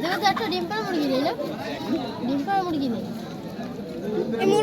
দেখো তো একটা ডিম পাড়া মুরগি নেই না ডিম মুরগি নেই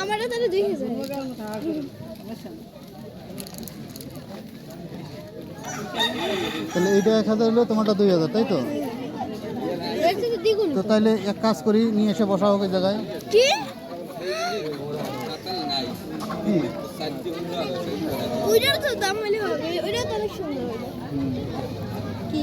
আমারও তাহলে দুই হাজার। তাহলে এইটা এক হাজার হলো তোমারটা দুই হাজার তাই তো? তো তাহলে এক কাজ করি নিয়ে এসে বসা হোক জায়গায়। কি? কি? ওইটার তো দাম হলে হবে ওইটা তো অনেক সুন্দর কি?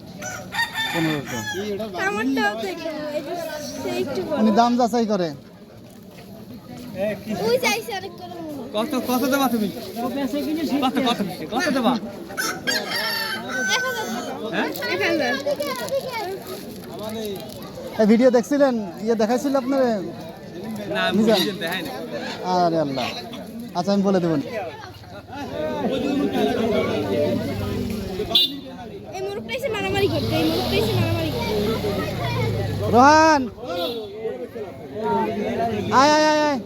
পনেরোশো উনি দাম যাচাই করে। মনে। কত কত দেবা তুমি? কত কত কত দেবা। হ্যাঁ? এই ভিডিও দেখছিলেন? ইয়ে দেখাইছিল আপনার? আরে আল্লাহ। আচ্ছা আমি বলে দেবেন এই মুরগটা এসে মারামারি করতে এই মুরগটা এসে মারামারি করতে রোহান। আয় আয় আয় আয়।